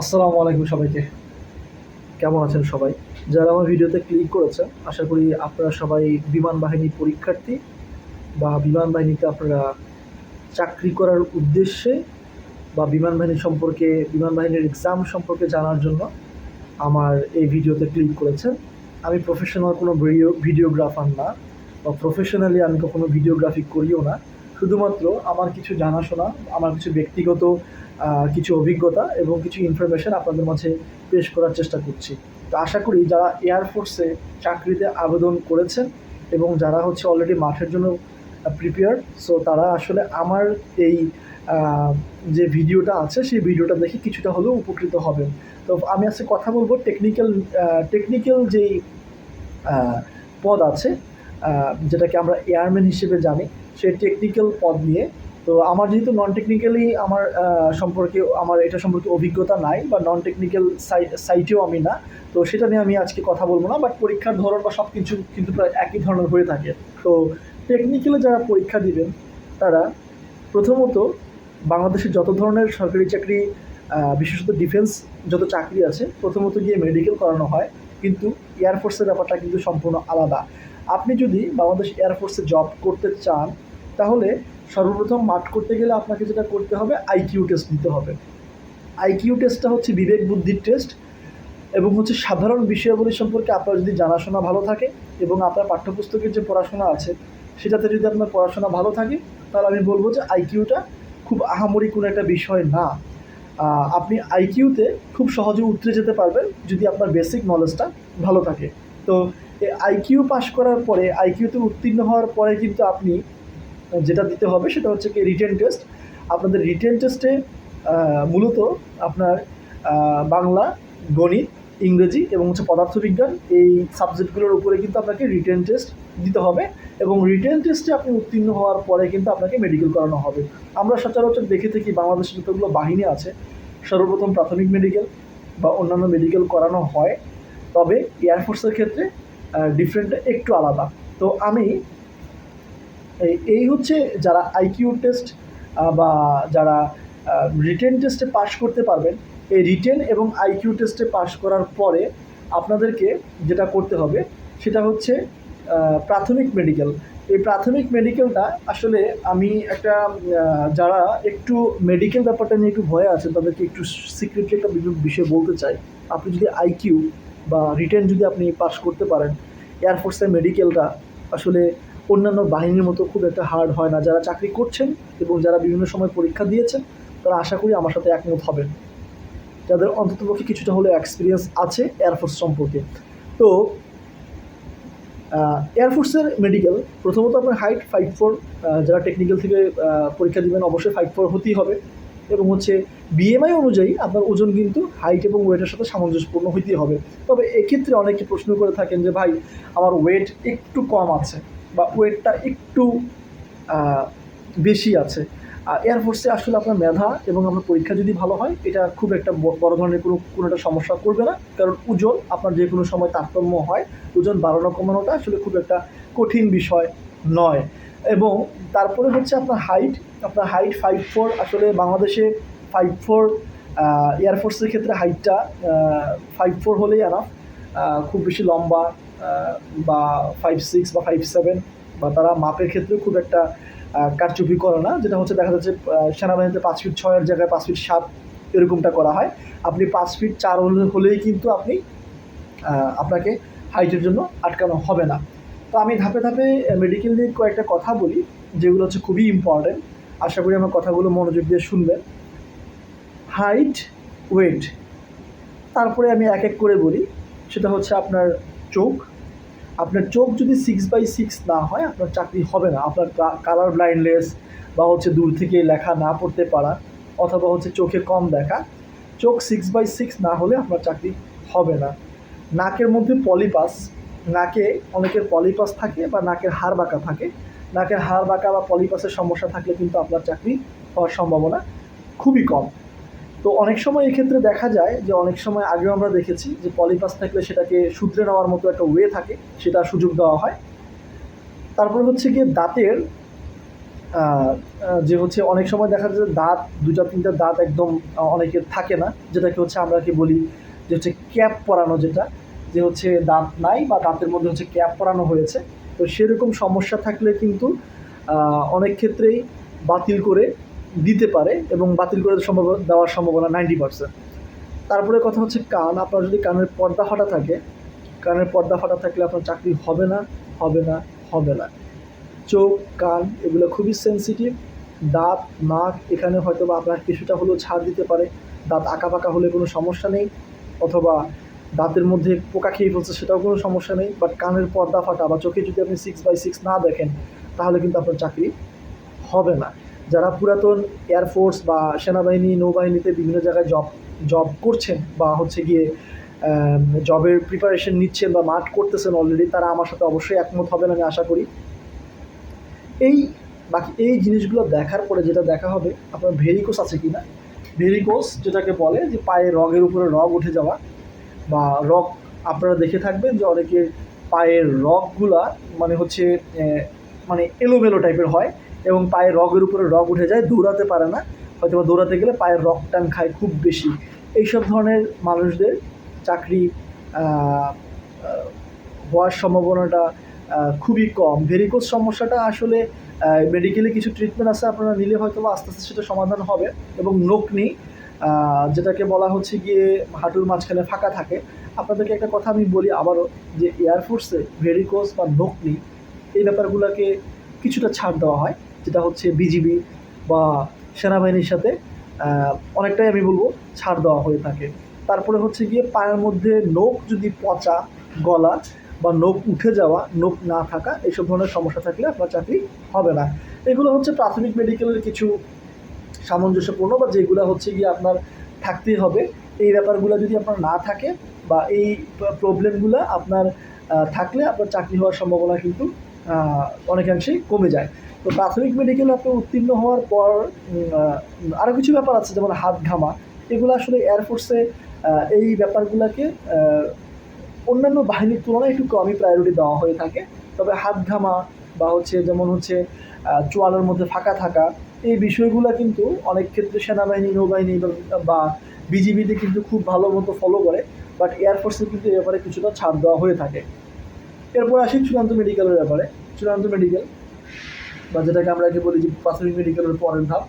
আসসালামু আলাইকুম সবাইকে। কেমন আছেন সবাই? যারা আমার ভিডিওতে ক্লিক করেছেন আশা করি আপনারা সবাই বিমান বাহিনী পরীক্ষার্থী বা বিমান বাহিনীতে আপনারা চাকরি করার উদ্দেশ্যে বা বিমান বাহিনী সম্পর্কে, বিমান বাহিনীর এক্সাম সম্পর্কে জানার জন্য আমার এই ভিডিওতে ক্লিক করেছেন। আমি প্রফেশনাল কোনো ভিডিও ভিডিওগ্রাফার না বা প্রফেশনালি আমি কখনো ভিডিওগ্রাফি করিও না। শুধুমাত্র আমার কিছু জানাশোনা, আমার কিছু ব্যক্তিগত কিছু অভিজ্ঞতা এবং কিছু ইনফরমেশন আপনাদের মাঝে পেশ করার চেষ্টা করছি। তো আশা করি যারা এয়ারফোর্সে চাকরিতে আবেদন করেছেন এবং যারা হচ্ছে অলরেডি মাঠের জন্য প্রিপেয়ার সো তারা আসলে আমার এই যে ভিডিওটা আছে, সেই ভিডিওটা দেখে কিছুটা হলেও উপকৃত হবেন। তো আমি আজকে কথা বলব টেকনিক্যাল টেকনিক্যাল যেই পদ আছে যেটাকে আমরা এয়ারম্যান হিসেবে জানি, সেই টেকনিক্যাল পদ নিয়ে। তো আমার যেহেতু নন টেকনিক্যালি আমার সম্পর্কে, আমার এটা সম্পর্কে অভিজ্ঞতা নাই বা নন টেকনিক্যাল সাইট সাইটেও আমি না। তো সেটা নিয়ে আমি আজকে কথা বলব না বাট পরীক্ষার ধরন বা সব কিছু কিন্তু প্রায় একই ধরনের হয়ে থাকে। তো টেকনিক্যালে যারা পরীক্ষা দিবেন, তারা প্রথমত বাংলাদেশের যত ধরনের সরকারি চাকরি বিশেষত ডিফেন্স যত চাকরি আছে, প্রথমত গিয়ে মেডিকেল করানো হয়। কিন্তু এয়ারফোর্সের ব্যাপারটা কিন্তু সম্পূর্ণ আলাদা। আপনি যদি বাংলাদেশ এয়ারফোর্সে জব করতে চান, তাহলে সর্বপ্রথম মাঠ করতে গেলে আপনাকে যেটা করতে হবে আইকিউ টেস্ট দিতে হবে। আইকিউ টেস্টটা হচ্ছে বিবেক বুদ্ধির টেস্ট এবং হচ্ছে সাধারণ বিষয়াবলী সম্পর্কে আপনার যদি জানাশোনা ভালো থাকে এবং আপনার পাঠ্যপুস্তকের যে পড়াশোনা আছে, সেটাতে যদি আপনার পড়াশোনা ভালো থাকে, তাহলে আমি বলব যে আইকিউটা খুব আহামরি কোনো একটা বিষয় না। আপনি আইকিউতে খুব সহজে উতরে যেতে পারবেন যদি আপনার বেসিক নলেজটা ভালো থাকে। তো আইকিউ পাশ করার পরে আইকিউতে উত্তীর্ণ হওয়ার পরে কিন্তু আপনি যেটা দিতে হবে সেটা হচ্ছে কি রিটেন টেস্ট আপনাদের রিটেন টেস্টে মূলত আপনার বাংলা, গণিত, ইংরেজি এবং হচ্ছে পদার্থবিজ্ঞান এই সাবজেক্টগুলোর উপরে কিন্তু আপনাকে রিটেন টেস্ট দিতে হবে এবং রিটেন টেস্টে আপনি উত্তীর্ণ হওয়ার পরে কিন্তু আপনাকে মেডিকেল করানো হবে। আমরা সচরাচর দেখে থাকি বাংলাদেশের যতগুলো বাহিনী আছে, সর্বপ্রথম প্রাথমিক মেডিকেল বা অন্যান্য মেডিকেল করানো হয়। তবে এয়ারফোর্সের ক্ষেত্রে ডিফারেন্টটা একটু আলাদা। তো আমি এই- হচ্ছে যারা আইকিউ টেস্ট বা যারা রিটেন টেস্টে পাশ করতে পারবেন, এই রিটেন এবং আইকিউ টেস্টে পাশ করার পরে আপনাদেরকে যেটা করতে হবে, সেটা হচ্ছে প্রাথমিক মেডিকেল এই প্রাথমিক মেডিকেলটা আসলে আমি একটা যারা একটু মেডিকেল ব্যাপারটা নিয়ে একটু ভয়ে আছেন তাদেরকে একটু সিক্রেটলি একটা বিষয় বলতে চাই। আপনি যদি আইকিউ বা রিটেন যদি আপনি পাশ করতে পারেন এয়ারফোর্সের মেডিকেলটা আসলে অন্যান্য বাহিনীর মতো খুব একটা হার্ড হয় না। যারা চাকরি করছেন এবং যারা বিভিন্ন সময় পরীক্ষা দিয়েছেন, তারা আশা করি আমার সাথে একমত হবেন। যাদের অন্ততপক্ষে কিছুটা হলেও এক্সপিরিয়েন্স আছে এয়ারফোর্স সম্পর্কে। তো এয়ারফোর্সের মেডিকেল প্রথমত আপনার হাইট ফাইভ ফোর যারা টেকনিক্যাল থেকে পরীক্ষা দিবেন, অবশ্যই ফাইভ ফোর হতেই হবে। এবং হচ্ছে বিএমআই অনুযায়ী আপনার ওজন কিন্তু হাইট এবং ওয়েটের সাথে সামঞ্জস্যপূর্ণ হইতে হবে। তবে এক্ষেত্রে অনেকে প্রশ্ন করে থাকেন যে, ভাই, আমার ওয়েট একটু কম আছে বা ওয়েটটা একটু বেশি আছে। এয়ারফোর্সে আসলে আপনার মেধা এবং আপনার পরীক্ষা যদি ভালো হয়, এটা খুব একটা বড় ধরনের কোনো কোনো একটা সমস্যা করবে না। কারণ ওজন আপনার যে কোনো সময় তারতম্য হয়, ওজন বাড়ানো কমানোটা আসলে খুব একটা কঠিন বিষয় নয়। এবং তারপরে হচ্ছে আপনার হাইট আপনার হাইট ফাইভ ফোর আসলে বাংলাদেশে ফাইভ ফোর এয়ারফোর্সের ক্ষেত্রে হাইটটা ফাইভ ফোর হলেই আনাফ খুব বেশি লম্বা বা ফাইভ সিক্স বা ফাইভ সেভেন বা তারা মাপের ক্ষেত্রে খুব একটা কারচুপি করে না, যেটা হচ্ছে দেখা যাচ্ছে সেনাবাহিনীতে পাঁচ ফিট ছয়ের জায়গায় পাঁচ ফিট সাত এরকমটা করা হয়। আপনি পাঁচ ফিট চার হলে, হলেই কিন্তু আপনি আপনাকে হাইটের জন্য আটকানো হবে না। তো আমি ধাপে ধাপে মেডিকেল নিয়ে কয়েকটা কথা বলি, যেগুলো হচ্ছে খুবই ইম্পর্টেন্ট আশা করি আমার কথাগুলো মনোযোগ দিয়ে শুনবেন। হাইট ওয়েট তারপরে আমি এক এক করে বলি। সেটা হচ্ছে আপনার চোখ। আপনার চোখ যদি সিক্স বাই সিক্স না হয়, আপনার চাকরি হবে না। আপনার কালার ব্লাইন্ডনেস বা হচ্ছে দূর থেকে লেখা না পড়তে পারা, অথবা হচ্ছে চোখে কম দেখা, চোখ সিক্স বাই সিক্স না হলে আপনার চাকরি হবে না। নাকের মধ্যে পলিপাস নাকে অনেকের পলিপাস থাকে বা নাকের হাড় বাঁকা থাকে। নাকের হাড় বাঁকা বা পলিপাসের সমস্যা থাকলে কিন্তু আপনার চাকরি হওয়ার সম্ভাবনা খুবই কম। তো অনেক সময় এক্ষেত্রে দেখা যায় যে অনেক সময় আগেও আমরা দেখেছি যে পলিপাস থাকলে সেটাকে শুধরে নেওয়ার মতো একটা ওয়ে থাকে, সেটা সুযোগ দেওয়া হয়। তারপর হচ্ছে গিয়ে দাঁতের যে হচ্ছে অনেক সময় দেখা যায় দাঁত দুটা তিনটা দাঁত একদম অনেকের থাকে না, যেটাকে হচ্ছে আমরা কি বলি যে হচ্ছে ক্যাপ পরানো যেটা যে হচ্ছে দাঁত নাই বা দাঁতের মধ্যে হচ্ছে ক্যাপ পরানো হয়েছে, তো সেরকম সমস্যা থাকলে কিন্তু অনেক ক্ষেত্রেই বাতিল করে দিতে পারে এবং বাতিল করে সম্ভব দেওয়ার সম্ভাবনা নাইনটি পার্সেন্ট তারপরে কথা হচ্ছে কান, আপনার যদি কানের পর্দা ফাটা থাকে, কানের পর্দা ফাটা থাকলে আপনার চাকরি হবে না হবে না হবে না। চোখ, কান এগুলো খুবই সেন্সিটিভ দাঁত, নাক এখানে হয়তো বা আপনার কিছুটা হলেও ছাড় দিতে পারে, দাঁত আঁকা পাকা হলে কোনো সমস্যা নেই, অথবা দাঁতের মধ্যে পোকা খেয়ে ফেলছে সেটাও কোনো সমস্যা নেই বাট কানের পর্দা ফাটা বা চোখে যদি আপনি সিক্স বাই সিক্স না দেখেন, তাহলে কিন্তু আপনার চাকরি হবে না। যারা পুরাতন এয়ারফোর্স বা সেনাবাহিনী, নৌবাহিনীতে বিভিন্ন জায়গায় জব জব করছেন বা হচ্ছে গিয়ে জবের প্রিপারেশন নিচ্ছেন বা মাঠ করতেছেন অলরেডি তারা আমার সাথে অবশ্যই একমত হবেন আমি আশা করি। এই, বাকি এই জিনিসগুলো দেখার পরে যেটা দেখা হবে, আপনার ভেরিকোস আছে কি না ভেরিকোস যেটাকে বলে যে পায়ে রগের উপরে রগ উঠে যাওয়া বা রগ আপনারা দেখে থাকবেন যে অনেকের পায়ের রগগুলা মানে হচ্ছে মানে এলোমেলো টাইপের হয় এবং পায়ের রগের উপরে রগ উঠে যায় দৌড়াতে পারে না। হয়তো দৌড়াতে গেলে পায়ের রগ টান খায় খুব বেশি। এইসব ধরনের মানুষদের চাকরি হওয়ার সম্ভাবনাটা খুবই কম। ভেরিকোজ সমস্যাটা আসলে মেডিকেলে কিছু ট্রিটমেন্ট আছে আপনারা নিলে হয়তো বা আস্তে আস্তে সেটা সমাধান হবে এবং নোকনি আহ, যেটাকে বলা হচ্ছে গিয়ে হাঁটুর মাঝখানে ফাঁকা থাকে। আপনাদেরকে একটা কথা আমি বলি আবারও, যে এয়ারফোর্সে ভেরিকোজ বা নোকনি, এই ব্যাপারগুলোকে কিছুটা ছাড় দেওয়া হয়, যেটা হচ্ছে বিজিবি বা সেনাবাহিনীর সাথে অনেকটাই আমি বলব ছাড় দেওয়া হয়ে থাকে। তারপরে হচ্ছে গিয়ে পায়ের মধ্যে নোক যদি পচা গলা বা নোক উঠে যাওয়া নোক না থাকা, এইসব ধরনের সমস্যা থাকলে আপনার চাকরি হবে না। এগুলো হচ্ছে প্রাথমিক মেডিকেলের কিছু সামঞ্জস্যপূর্ণ বা যেগুলো হচ্ছে গিয়ে আপনার থাকতেই হবে। এই ব্যাপারগুলো যদি আপনার না থাকে বা এই প্রবলেমগুলো আপনার থাকলে আপনার চাকরি হওয়ার সম্ভাবনা কিন্তু অনেকাংশেই কমে যায়। তো প্রাথমিক মেডিকেল আপনি উত্তীর্ণ হওয়ার পর আরও কিছু ব্যাপার আছে যেমন হাত ঘামা। এগুলো আসলে এয়ারফোর্সে এই ব্যাপারগুলোকে অন্যান্য বাহিনীর তুলনায় একটু কমই প্রায়োরিটি দেওয়া হয়ে থাকে। তবে হাত ঘামা বা হচ্ছে যেমন হচ্ছে চোয়ালের মধ্যে ফাঁকা থাকা এই বিষয়গুলো কিন্তু অনেক ক্ষেত্রে সেনাবাহিনী, নৌবাহিনী বা- বিজিবিতে কিন্তু খুব ভালো মতো ফলো করে বাট এয়ারফোর্সে কিন্তু এ ব্যাপারে কিছুটা ছাড় দেওয়া হয়ে থাকে। এরপর আসি চূড়ান্ত মেডিকেলের ব্যাপারে। চূড়ান্ত মেডিকেল বা যেটাকে আমরা আগে বলি যে প্রাথমিক মেডিকেলের পরের ধাপ।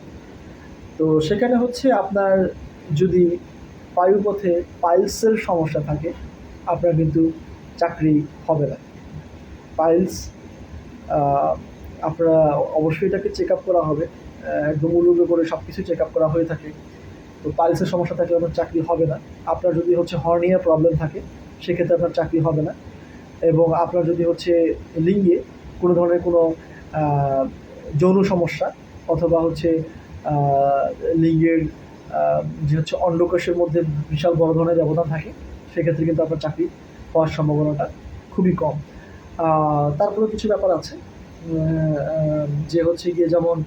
তো সেখানে হচ্ছে আপনার যদি বায়ুপথে পাইলসের সমস্যা থাকে, আপনার কিন্তু চাকরি হবে না। পাইলস আপনারা অবশ্যই এটাকে চেক আপ করা হবে। একদম করে সব কিছু চেক আপ করা হয়ে থাকে। তো পাইলসের সমস্যা থাকলে আপনার চাকরি হবে না। আপনার যদি হচ্ছে হর্নিয়া প্রবলেম থাকে, সেক্ষেত্রে আপনার চাকরি হবে না। এবং আপনার যদি হচ্ছে লিঙ্গে কোনো ধরনের কোনো যৌন সমস্যা অথবা হচ্ছে লিঙ্গের যে হচ্ছে অন্ডকোষের মধ্যে বিশাল বড় ধরনের ব্যবধান থাকে, সেক্ষেত্রে কিন্তু আপনার চাকরি হওয়ার সম্ভাবনাটা খুবই কম। তারপরে কিছু ব্যাপার আছে। যে হচ্ছে গিয়ে যেমন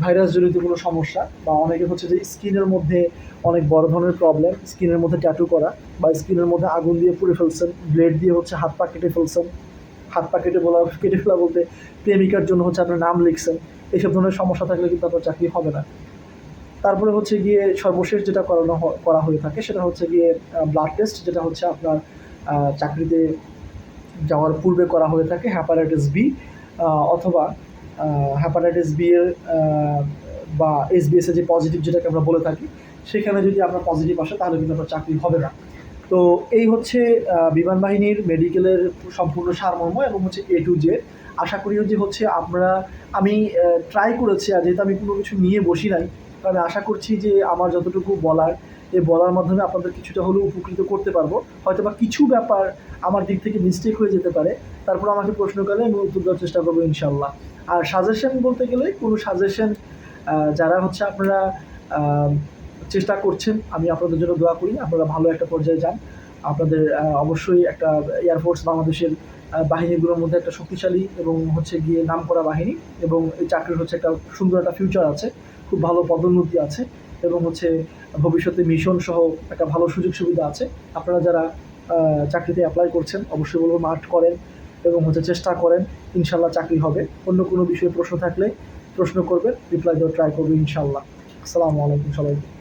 ভাইরাস জনিত কোনো সমস্যা বা অনেকে হচ্ছে যে স্কিনের মধ্যে অনেক বড় ধরনের প্রবলেম স্কিনের মধ্যে ট্যাটু করা বা স্কিনের মধ্যে আগুন দিয়ে পুড়ে ফেলছেন ব্লেড দিয়ে হচ্ছে হাত পা কেটে ফেলছেন, হাত পা কেটে বলা, কেটে ফেলা বলতে প্রেমিকার জন্য হচ্ছে আপনার নাম লিখছেন এইসব ধরনের সমস্যা থাকলে কিন্তু আপনার চাকরি হবে না। তারপরে হচ্ছে গিয়ে সর্বশেষ যেটা করানো করা হয়ে থাকে সেটা হচ্ছে গিয়ে ব্লাড টেস্ট যেটা হচ্ছে আপনার চাকরিতে যাওয়ার পূর্বে করা হয়ে থাকে হ্যাপাটাইটিস বি অথবা হ্যাপাটাইটিস বি এর বা এসবিএস এর যে পজিটিভ যেটাকে আমরা বলে থাকি, সেখানে যদি আপনার পজিটিভ আসে, তাহলে কিন্তু আপনার চাকরি হবে না। তো এই হচ্ছে বিমান বাহিনীর মেডিকেলের সম্পূর্ণ সারমর্ম এবং হচ্ছে এ টু জে আশা করি যে হচ্ছে আমরা, আমি ট্রাই করেছি, আর যেহেতু আমি কোনো কিছু নিয়ে বসি নাই আমি আশা করছি যে আমার যতটুকু বলার এই বলার মাধ্যমে আপনাদের কিছুটা হলেও উপকৃত করতে পারব। হয়তো বা কিছু ব্যাপার আমার দিক থেকে মিস্টেক হয়ে যেতে পারে তারপর আমাকে প্রশ্ন করলে আমি উত্তর দেওয়ার চেষ্টা করব ইনশাল্লাহ আর সাজেশন বলতে গেলে কোনো সাজেশন যারা হচ্ছে আপনারা চেষ্টা করছেন, আমি আপনাদের জন্য দোয়া করি, আপনারা ভালো একটা পর্যায়ে যান। আপনাদের অবশ্যই একটা এয়ারফোর্স বাংলাদেশের বাহিনীগুলোর মধ্যে একটা শক্তিশালী এবং হচ্ছে গিয়ে নামকরা বাহিনী এবং এই চাকরির হচ্ছে একটা সুন্দর একটা ফিউচার আছে, খুব ভালো পদোন্নতি আছে এবং হচ্ছে ভবিষ্যতে মিশন সহ একটা ভালো সুযোগ সুবিধা আছে। আপনারা যারা চাকরিতে অ্যাপ্লাই করছেন, অবশ্যই বলব মাঠ করেন। এবং হচ্ছে চেষ্টা করেন, ইনশাল্লাহ চাকরি হবে। অন্য কোনো বিষয়ে প্রশ্ন থাকলে প্রশ্ন করবেন রিপ্লাই দেওয়ার ট্রাই করবেন ইনশাল্লাহ। আসসালামু আলাইকুম সবাইকে।